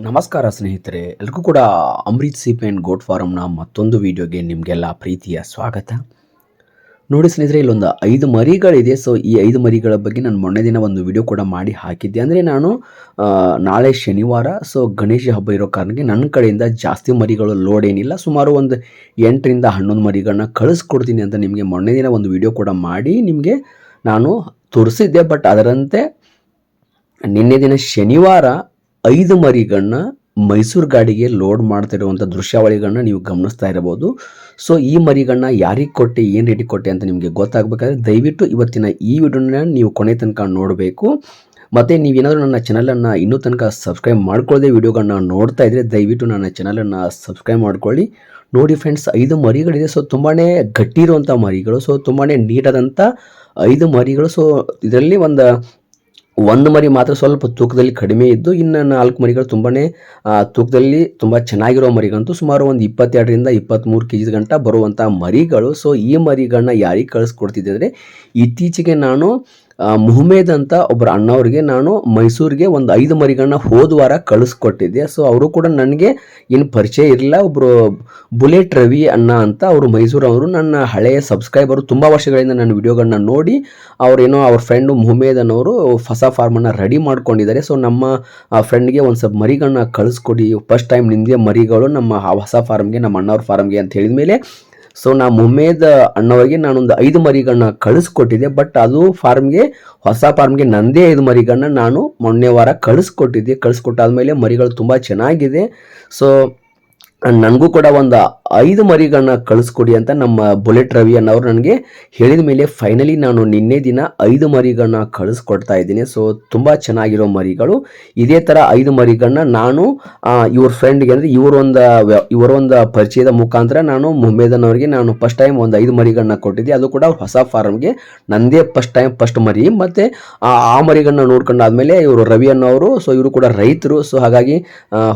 ನಮಸ್ಕಾರ ಸ್ನೇಹಿತರೆ ಎಲ್ರಿಗೂ ಕೂಡ ಅಮೃತ್ ಸೀಪ್ ಆ್ಯಂಡ್ ಗೋಟ್ ಫಾರಮ್ನ ಮತ್ತೊಂದು ವಿಡಿಯೋಗೆ ನಿಮಗೆಲ್ಲ ಪ್ರೀತಿಯ ಸ್ವಾಗತ. ನೋಡಿ ಸ್ನೇಹಿತರೆ, ಇಲ್ಲೊಂದು ಐದು ಮರಿಗಳಿದೆ. ಸೊ ಈ ಐದು ಮರಿಗಳ ಬಗ್ಗೆ ನಾನು ಮೊನ್ನೆ ದಿನ ಒಂದು ವಿಡಿಯೋ ಕೂಡ ಮಾಡಿ ಹಾಕಿದ್ದೆ. ಅಂದರೆ ನಾನು ನಾಳೆ ಶನಿವಾರ ಸೊ ಗಣೇಶ ಹಬ್ಬ ಇರೋ ಕಾರಣಕ್ಕೆ ನನ್ನ ಕಡೆಯಿಂದ ಜಾಸ್ತಿ ಮರಿಗಳು ಲೋಡ್ ಏನಿಲ್ಲ. ಸುಮಾರು ಒಂದು ಎಂಟರಿಂದ ಹನ್ನೊಂದು ಮರಿಗಳನ್ನ ಕಳಿಸ್ಕೊಡ್ತೀನಿ ಅಂತ ನಿಮಗೆ ಮೊನ್ನೆ ದಿನ ಒಂದು ವಿಡಿಯೋ ಕೂಡ ಮಾಡಿ ನಿಮಗೆ ನಾನು ತೋರಿಸಿದ್ದೆ. ಬಟ್ ಅದರಂತೆ ನಿನ್ನೆ ದಿನ ಶನಿವಾರ ಐದು ಮರಿಗಳನ್ನ ಮೈಸೂರು ಗಾಡಿಗೆ ಲೋಡ್ ಮಾಡ್ತಿರುವಂಥ ದೃಶ್ಯಾವಳಿಗಳನ್ನ ನೀವು ಗಮನಿಸ್ತಾ ಇರಬಹುದು. ಸೊ ಈ ಮರಿಗಳನ್ನ ಯಾರಿಗೆ ಕೊಟ್ಟೆ, ಏನು ರೇಟಿಗೆ ಕೊಟ್ಟೆ ಅಂತ ನಿಮಗೆ ಗೊತ್ತಾಗಬೇಕಾದ್ರೆ ದಯವಿಟ್ಟು ಇವತ್ತಿನ ಈ ವಿಡಿಯೋನ ನೀವು ಕೊನೆ ತನಕ ನೋಡಬೇಕು. ಮತ್ತು ನೀವೇನಾದರೂ ನನ್ನ ಚಾನಲನ್ನು ಇನ್ನೂ ತನಕ ಸಬ್ಸ್ಕ್ರೈಬ್ ಮಾಡ್ಕೊಳ್ಳದೆ ವಿಡಿಯೋಗಳನ್ನ ನೋಡ್ತಾ ಇದ್ದರೆ ದಯವಿಟ್ಟು ನನ್ನ ಚಾನಲನ್ನು ಸಬ್ಸ್ಕ್ರೈಬ್ ಮಾಡ್ಕೊಳ್ಳಿ. ನೋಡಿ ಫ್ರೆಂಡ್ಸ್ ಐದು ಮರಿಗಳಿದೆ. ಸೊ ತುಂಬಾ ಗಟ್ಟಿ ಇರುವಂಥ ಮರಿಗಳು. ಸೊ ತುಂಬಾ ನೀಟಾದಂಥ ಐದು ಮರಿಗಳು. ಸೊ ಇದರಲ್ಲಿ ಒಂದು ಒಂದು ಮರಿ ಮಾತ್ರ ಸ್ವಲ್ಪ ತೂಕದಲ್ಲಿ ಕಡಿಮೆ ಇದ್ದು ಇನ್ನು ನಾಲ್ಕು ಮರಿಗಳು ತುಂಬಾ ತೂಕದಲ್ಲಿ ತುಂಬ ಚೆನ್ನಾಗಿರೋ ಮರಿಗಂತೂ ಸುಮಾರು ಒಂದು ಇಪ್ಪತ್ತೆರಡರಿಂದ ಇಪ್ಪತ್ತ್ಮೂರು ಕೆ ಜಿ ಗಂಟ ಬರುವಂಥ ಮರಿಗಳು. ಸೊ ಈ ಮರಿಗಳನ್ನ ಯಾರಿಗೆ ಕಳಿಸ್ಕೊಡ್ತಿದ್ದೆ ಅಂದರೆ ಇತ್ತೀಚೆಗೆ ನಾನು ಮುಹಮೇದ್ ಅಂತ ಒಬ್ಬರ ಅಣ್ಣವ್ರಿಗೆ ನಾನು ಮೈಸೂರಿಗೆ ಒಂದು ಐದು ಮರಿಗಳನ್ನ ಹೋದ ವಾರ ಕಳಿಸ್ಕೊಟ್ಟಿದ್ದೆ. ಸೊ ಅವರು ಕೂಡ ನನಗೆ ಏನು ಪರಿಚಯ ಇರಲಿಲ್ಲ. ಒಬ್ಬರು ಬುಲೆಟ್ ರವಿ ಅಣ್ಣ ಅಂತ ಅವರು ಮೈಸೂರವರು. ನನ್ನ ಹಳೆಯ ಸಬ್ಸ್ಕ್ರೈಬರು ತುಂಬ ವರ್ಷಗಳಿಂದ ನನ್ನ ವಿಡಿಯೋಗಳನ್ನ ನೋಡಿ, ಅವರೇನೋ ಅವ್ರ ಫ್ರೆಂಡು ಮುಹಮೇದ್ ಅನ್ನೋರು ಹೊಸ ಫಾರ್ಮನ್ನು ರೆಡಿ ಮಾಡ್ಕೊಂಡಿದ್ದಾರೆ. ಸೊ ನಮ್ಮ ಫ್ರೆಂಡ್ಗೆ ಒಂದು ಸ್ವಲ್ಪ ಮರಿಗಳನ್ನ ಕಳಿಸ್ಕೊಡಿ. ಫಸ್ಟ್ ಟೈಮ್ ನಿಮಗೆ ಮರಿಗಳು ನಮ್ಮ ಹೊಸ ಫಾರ್ಮ್ಗೆ ನಮ್ಮ ಅಣ್ಣವ್ರ ಫಾರ್ಮ್ಗೆ ಅಂತ ಹೇಳಿದ ಮೇಲೆ ಸೊ ನಾ ಮುಮೇದ್ ಅಣ್ಣವರಿಗೆ ನಾನೊಂದು ಐದು ಮರಿಗಳನ್ನ ಕಳಿಸ್ಕೊಟ್ಟಿದ್ದೆ ಬಟ್ ಅದು ಫಾರ್ಮ್ಗೆ, ಹೊಸ ಫಾರ್ಮ್ಗೆ ನಂದೇ ಐದು ಮರಿಗಳನ್ನ ನಾನು ಮೊನ್ನೆ ವಾರ ಕಳಿಸ್ಕೊಟ್ಟಿದ್ದೆ. ಕಳಿಸ್ಕೊಟ್ಟಾದ್ಮೇಲೆ ಮರಿಗಳು ತುಂಬ ಚೆನ್ನಾಗಿದೆ. ಸೊ ನನಗೂ ಕೂಡ ಒಂದು ಐದು ಮರಿಗಳನ್ನ ಕಳಿಸ್ಕೊಡಿ ಅಂತ ನಮ್ಮ ಬುಲೆಟ್ ರವಿ ಅನ್ನೋರು ನನಗೆ ಹೇಳಿದ ಮೇಲೆ ಫೈನಲಿ ನಾನು ನಿನ್ನೆ ದಿನ ಐದು ಮರಿಗಳನ್ನ ಕಳಿಸ್ಕೊಡ್ತಾ ಇದ್ದೀನಿ. ಸೊ ತುಂಬ ಚೆನ್ನಾಗಿರೋ ಮರಿಗಳು. ಇದೇ ಥರ ಐದು ಮರಿಗಳನ್ನ ನಾನು ಇವ್ರ ಫ್ರೆಂಡ್ಗೆ ಅಂದರೆ ಇವರೊಂದು ಇವರೊಂದು ಪರಿಚಯದ ಮುಖಾಂತರ ನಾನು ಮುಂಬೈದನವ್ರಿಗೆ ನಾನು ಫಸ್ಟ್ ಟೈಮ್ ಒಂದು ಐದು ಮರಿಗಳನ್ನ ಕೊಟ್ಟಿದ್ದೆ. ಅದು ಕೂಡ ಹೊಸ ಫಾರ್ಮ್ಗೆ ನಂದೇ ಫಸ್ಟ್ ಟೈಮ್ ಫಸ್ಟ್ ಮರಿ. ಮತ್ತು, ಆ ಮರಿಗಳನ್ನ ನೋಡ್ಕೊಂಡಾದ್ಮೇಲೆ ಇವರು ರವಿ ಅನ್ನೋರು ಸೊ ಇವರು ಕೂಡ ರೈತರು. ಸೊ ಹಾಗಾಗಿ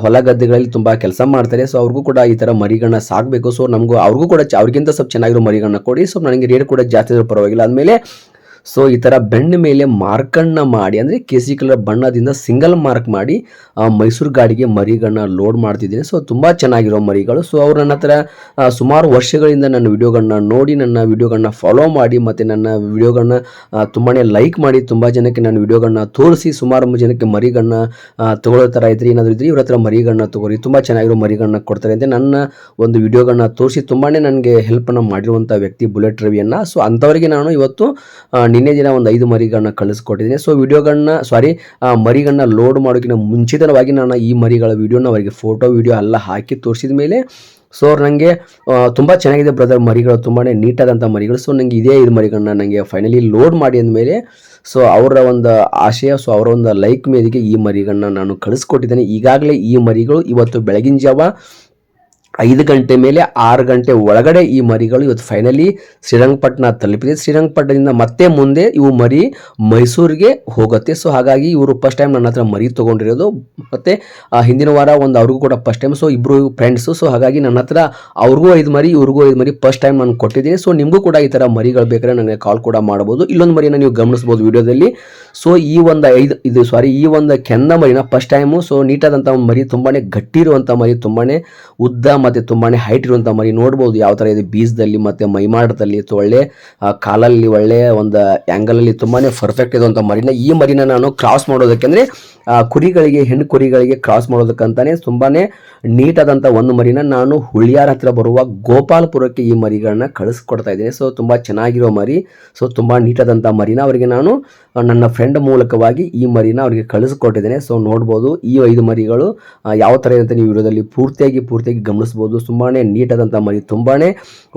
ಹೊಲ ಗದ್ದೆಗಳಲ್ಲಿ ತುಂಬ ಕೆಲಸ ಮಾಡ್ತಾರೆ. ಸೊ ಅವ್ರಿಗೂ ಕೂಡ ಈ ಥರ ಮರಿಗಳನ್ನ ಸಾಕಬೇಕು. ಸೊ ನಮಗೂ ಅವ್ರಿಗೂ ಕೂಡ ಅವ್ರಿಗಿಂತ ಸ್ವಲ್ಪ ಚೆನ್ನಾಗಿರೋ ಮರಿಗಳನ್ನ ಕೊಡಿ. ಸೊ ನನಗೆ ರೇಟ್ ಕೂಡ ಜಾಸ್ತಿ ಇದ್ರೂ ಪರವಾಗಿಲ್ಲ. ಆದಮೇಲೆ ಸೊ ಈ ಥರ ಬೆಣ್ಣ ಮೇಲೆ ಮಾರ್ಕಣ್ಣ ಮಾಡಿ, ಅಂದರೆ ಕೇಸರಿ ಕಲರ್ ಬಣ್ಣದಿಂದ ಸಿಂಗಲ್ ಮಾರ್ಕ್ ಮಾಡಿ ಮೈಸೂರು ಗಾಡಿಗೆ ಮರಿಗಳನ್ನ ಲೋಡ್ ಮಾಡ್ತಿದ್ದೀನಿ. ಸೊ ತುಂಬ ಚೆನ್ನಾಗಿರೋ ಮರಿಗಳು. ಸೊ ಅವರು ನನ್ನ ಹತ್ರ ಸುಮಾರು ವರ್ಷಗಳಿಂದ ನನ್ನ ವಿಡಿಯೋಗಳನ್ನ ನೋಡಿ, ನನ್ನ ವಿಡಿಯೋಗಳನ್ನ ಫಾಲೋ ಮಾಡಿ, ಮತ್ತು ನನ್ನ ವಿಡಿಯೋಗಳನ್ನ ತುಂಬಾ ಲೈಕ್ ಮಾಡಿ, ತುಂಬ ಜನಕ್ಕೆ ನನ್ನ ವಿಡಿಯೋಗಳನ್ನ ತೋರಿಸಿ, ಸುಮಾರು ಜನಕ್ಕೆ ಮರಿಗಳನ್ನ ತೊಗೊಳ್ಳೋ ಥರ ಇದ್ರೆ ಏನಾದರೂ ಇದ್ರೆ ಇವ್ರ ಹತ್ರ ಮರಿಗಳನ್ನ ತಗೋರಿ ತುಂಬ ಚೆನ್ನಾಗಿರೋ ಮರಿಗಳನ್ನ ಕೊಡ್ತಾರೆ ಅಂತ ನನ್ನ ಒಂದು ವಿಡಿಯೋಗಳನ್ನ ತೋರಿಸಿ ತುಂಬಾ ನನಗೆ ಹೆಲ್ಪನ್ನು ಮಾಡಿರುವಂಥ ವ್ಯಕ್ತಿ ಬುಲೆಟ್ ರವಿಯನ್ನು ಸೊ ಅಂಥವರಿಗೆ ನಾನು ಇವತ್ತು ನಿನ್ನೆ ದಿನ ಒಂದು ಐದು ಮರಿಗಳನ್ನ ಕಳಿಸ್ಕೊಟ್ಟಿದ್ದೀನಿ. ಸೊ ವಿಡಿಯೋಗಳನ್ನ ಸಾರಿ ಮರಿಗಳನ್ನ ಲೋಡ್ ಮಾಡೋಕ್ಕಿಂತ ಮುಂಚಿತವಾಗಿ ನಾನು ಈ ಮರಿಗಳ ವಿಡಿಯೋನ ಅವರಿಗೆ ಫೋಟೋ ವಿಡಿಯೋ ಎಲ್ಲ ಹಾಕಿ ತೋರಿಸಿದ ಮೇಲೆ ಸೊ ನನಗೆ ತುಂಬ ಚೆನ್ನಾಗಿದೆ ಬ್ರದರ್ ಮರಿಗಳು ತುಂಬಾ ನೀಟಾದಂಥ ಮರಿಗಳು. ಸೊ ನನಗೆ ಇದೇ ಐದು ಮರಿಗಳನ್ನ ನನಗೆ ಫೈನಲಿ ಲೋಡ್ ಮಾಡಿ ಅಂದಮೇಲೆ ಸೊ ಅವರ ಒಂದು ಆಶಯ ಸೊ ಅವರ ಒಂದು ಲೈಕ್ ಮೇರೆಗೆ ಈ ಮರಿಗಳನ್ನ ನಾನು ಕಳಿಸ್ಕೊಟ್ಟಿದ್ದೇನೆ. ಈಗಾಗಲೇ ಈ ಮರಿಗಳು ಇವತ್ತು ಬೆಳಗಿನ ಜಾವ ಐದು ಗಂಟೆ ಮೇಲೆ ಆರು ಗಂಟೆ ಒಳಗಡೆ ಈ ಮರಿಗಳು ಇವತ್ತು ಫೈನಲಿ ಶ್ರೀರಂಗಪಟ್ಟಣ ತಲುಪಿದೆ. ಶ್ರೀರಂಗಪಟ್ಟಣದಿಂದ ಮತ್ತೆ ಮುಂದೆ ಇವು ಮರಿ ಮೈಸೂರಿಗೆ ಹೋಗುತ್ತೆ. ಸೊ ಹಾಗಾಗಿ ಇವರು ಫಸ್ಟ್ ಟೈಮ್ ನನ್ನ ಹತ್ರ ಮರಿ ತೊಗೊಂಡಿರೋದು. ಮತ್ತು ಹಿಂದಿನ ವಾರ ಒಂದು ಅವ್ರಿಗೂ ಕೂಡ ಫಸ್ಟ್ ಟೈಮ್ ಸೊ ಇಬ್ಬರು ಫ್ರೆಂಡ್ಸು ಸೊ ಹಾಗಾಗಿ ನನ್ನ ಹತ್ರ ಅವ್ರಿಗೂ ಐದು ಮರಿ, ಇವ್ರಿಗೂ ಐದು ಮರಿ ಫಸ್ಟ್ ಟೈಮ್ ನಾನು ಕೊಟ್ಟಿದ್ದೀನಿ. ಸೊ ನಿಮಗೂ ಕೂಡ ಈ ಥರ ಮರಿಗಳು ಬೇಕಾದ್ರೆ ನನಗೆ ಕಾಲ್ ಕೂಡ ಮಾಡ್ಬೋದು ಇಲ್ಲೊಂದು ಮರಿನ ನೀವು ಗಮನಿಸ್ಬೋದು ವಿಡಿಯೋದಲ್ಲಿ. ಸೊ ಈ ಒಂದು ಐದು, ಇದು ಸಾರಿ ಈ ಒಂದು ಕೆಂದ ಮರಿನ ಫಸ್ಟ್ ಟೈಮು ಸೊ ನೀಟಾದಂಥ ಮರಿ ತುಂಬಾ ಗಟ್ಟಿ ಇರುವಂಥ ಮರಿ ತುಂಬಾ ಉದ್ದ ಮತ್ತು ತುಂಬಾನೇ ಹೈಟ್ ಇರುವಂಥ ಮರಿ ನೋಡ್ಬೋದು. ಯಾವ ಥರ ಇದೆ? ಬೀಜದಲ್ಲಿ ಮತ್ತೆ ಮೈಮಾಡದಲ್ಲಿ ಒಳ್ಳೆ ಕಾಲಲ್ಲಿ ಒಳ್ಳೆ ಒಂದು ಆ್ಯಂಗಲಲ್ಲಿ ತುಂಬಾನೇ ಪರ್ಫೆಕ್ಟ್ ಇರುವಂಥ ಮರಿನ ಈ ಮರಿನ ನಾನು ಕ್ರಾಸ್ ಮಾಡೋದಕ್ಕೆ ಅಂದ್ರೆ ಕುರಿಗಳಿಗೆ, ಹೆಣ್ಣು ಕುರಿಗಳಿಗೆ ಕ್ರಾಸ್ ಮಾಡೋದಕ್ಕಂತಾನೆ ತುಂಬಾ ನೀಟಾದಂಥ ಒಂದು ಮರಿನ ನಾನು ಹುಳಿಯಾರ ಹತ್ರ ಬರುವ ಗೋಪಾಲ್ಪುರಕ್ಕೆ ಈ ಮರಿಗಳನ್ನ ಕಳಿಸ್ಕೊಡ್ತಾ ಇದ್ದೀನಿ. ಸೊ ತುಂಬಾ ಚೆನ್ನಾಗಿರೋ ಮರಿ. ಸೊ ತುಂಬ ನೀಟಾದಂಥ ಮರಿನ ಅವರಿಗೆ ನಾನು ನನ್ನ ಫ್ರೆಂಡ್ ಮೂಲಕವಾಗಿ ಈ ಮರಿನ ಅವರಿಗೆ ಕಳಿಸ್ಕೊಟ್ಟಿದ್ದೇನೆ. ಸೊ ನೋಡ್ಬೋದು ಈ ಐದು ಮರಿಗಳು ಯಾವ ಥರ ಅಂತ ನೀವು ವಿಡಿಯೋದಲ್ಲಿ ಪೂರ್ತಿಯಾಗಿ ಪೂರ್ತಿಯಾಗಿ ಗಮನಿಸ್ಬೋದು ತುಂಬಾ ನೀಟಾದಂಥ ಮರಿ ತುಂಬಾ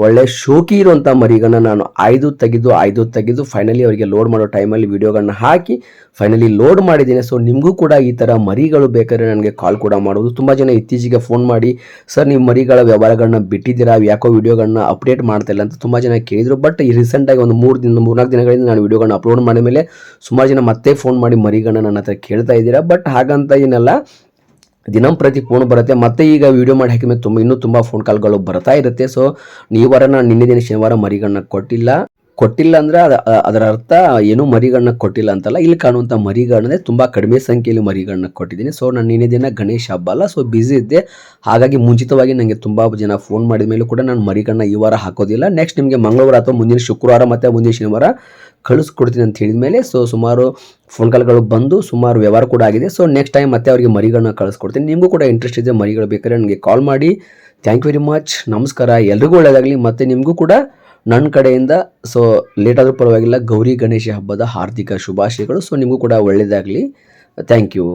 ಒಳ್ಳೆ ಶೋಕಿ ಇರುವಂಥ ಮರಿಗಳನ್ನ ನಾನು ಆಯ್ದು ತೆಗೆದು ಆಯ್ದು ತೆಗೆದು ಫೈನಲಿ ಅವರಿಗೆ ಲೋಡ್ ಮಾಡೋ ಟೈಮಲ್ಲಿ ವಿಡಿಯೋಗಳನ್ನ ಹಾಕಿ ಫೈನಲಿ ಲೋಡ್ ಮಾಡಿದ್ದೀನಿ. ಸೊ ನಿಮಗೂ ಕೂಡ ಈ ಥರ ಮರಿಗಳು ಬೇಕಾದ್ರೆ ನನಗೆ ಕಾಲ್ ಕೂಡ ಮಾಡೋದು ತುಂಬ ಜನ ಇತ್ತೀಚೆಗೆ ಫೋನ್ ಮಾಡಿ, ಸರ್, ನೀವು ಮರಿಗಳ ವ್ಯವಹಾರಗಳನ್ನ ಬಿಟ್ಟಿದ್ದೀರಾ? ಯಾಕೋ ವಿಡಿಯೋಗಳನ್ನ ಅಪ್ಡೇಟ್ ಮಾಡ್ತಾ ಇಲ್ಲ ಅಂತ ತುಂಬ ಜನ ಕೇಳಿದ್ರು. ಬಟ್ ಈ ರೀಸೆಂಟಾಗಿ ಒಂದು ಮೂರು ದಿನ, ಮೂರ್ನಾಲ್ಕು ದಿನಗಳಿಂದ ನಾನು ವಿಡಿಯೋಗಳನ್ನ ಅಪ್ಲೋಡ್ ಮಾಡಿದ ಮೇಲೆ ಸುಮಾರು ಜನ ಮತ್ತೆ ಫೋನ್ ಮಾಡಿ ಮರಿಗಳನ್ನ ನನ್ನ ಹತ್ರ ಕೇಳ್ತಾ ಇದ್ದೀರಾ. ಬಟ್ ಹಾಗಂತ ಏನಲ್ಲ. ದಿನಂಪ್ರತಿ ಫೋನ್ ಬರುತ್ತೆ. ಮತ್ತೆ ಈಗ ವಿಡಿಯೋ ಮಾಡಿ ಹಾಕಿದ ಮೇಲೆ ತುಂಬ, ಇನ್ನೂ ತುಂಬ ಫೋನ್ ಕಾಲ್ಗಳು ಬರ್ತಾ ಇರುತ್ತೆ. ಸೊ ಈ ವಾರ ನಾನು ನಿನ್ನೆ ದಿನ ಶನಿವಾರ ಮರಿಗಳನ್ನ ಕೊಟ್ಟಿಲ್ಲ. ಕೊಟ್ಟಿಲ್ಲ ಅಂದ್ರೆ ಅದ ಅದರ ಅರ್ಥ ಏನು ಮರಿಗಳನ್ನ ಕೊಟ್ಟಿಲ್ಲ ಅಂತಲ್ಲ. ಇಲ್ಲಿ ಕಾಣುವಂಥ ಮರಿಗಳನ್ನೇ ತುಂಬ ಕಡಿಮೆ ಸಂಖ್ಯೆಯಲ್ಲಿ ಮರಿಗಳನ್ನ ಕೊಟ್ಟಿದ್ದೀನಿ. ಸೊ ನಾನು ನಿನ್ನೆ ದಿನ ಗಣೇಶ ಹಬ್ಬ ಅಲ್ಲ. ಸೊ ಬ್ಯುಸಿ ಇದ್ದೆ. ಹಾಗಾಗಿ ಮುಂಚಿತವಾಗಿ ನನಗೆ ತುಂಬ ಜನ ಫೋನ್ ಮಾಡಿದ ಮೇಲೂ ಕೂಡ ನಾನು ಮರಿಗಳನ್ನ ಈ ವಾರ ಹಾಕೋದಿಲ್ಲ. ನೆಕ್ಸ್ಟ್ ನಿಮಗೆ ಮಂಗಳವಾರ ಅಥವಾ ಮುಂದಿನ ಶುಕ್ರವಾರ ಮತ್ತು ಮುಂದಿನ ಶನಿವಾರ ಕಳಿಸ್ಕೊಡ್ತೀನಿ ಅಂತ ಹೇಳಿದ ಮೇಲೆ ಸೊ ಸುಮಾರು ಫೋನ್ ಕಾಲ್ಗಳು ಬಂದು ಸುಮಾರು ವ್ಯವಹಾರ ಕೂಡ ಆಗಿದೆ. ಸೊ ನೆಕ್ಸ್ಟ್ ಟೈಮ್ ಮತ್ತೆ ಅವರಿಗೆ ಮರಿಗಳನ್ನ ಕಳಿಸ್ಕೊಡ್ತೀನಿ. ನಿಮಗೂ ಕೂಡ ಇಂಟ್ರೆಸ್ಟ್ ಇದೆ ಮರಿಗಳು ಬೇಕಾದ್ರೆ ನನಗೆ ಕಾಲ್ ಮಾಡಿ. ಥ್ಯಾಂಕ್ ಯು ವೆರಿ ಮಚ್ ನಮಸ್ಕಾರ. ಎಲ್ರಿಗೂ ಒಳ್ಳೆಯದಾಗಲಿ ಮತ್ತು ನಿಮಗೂ ಕೂಡ ನನ್ನ ಕಡೆಯಿಂದ ಸೊ ಲೇಟ್ ಆದರೂ ಪರವಾಗಿಲ್ಲ, ಗೌರಿ ಗಣೇಶ ಹಬ್ಬದ ಹಾರ್ದಿಕ ಶುಭಾಶಯಗಳು. ಸೊ ನಿಮಗೂ ಕೂಡ ಒಳ್ಳೆಯದಾಗಲಿ ಥ್ಯಾಂಕ್ ಯು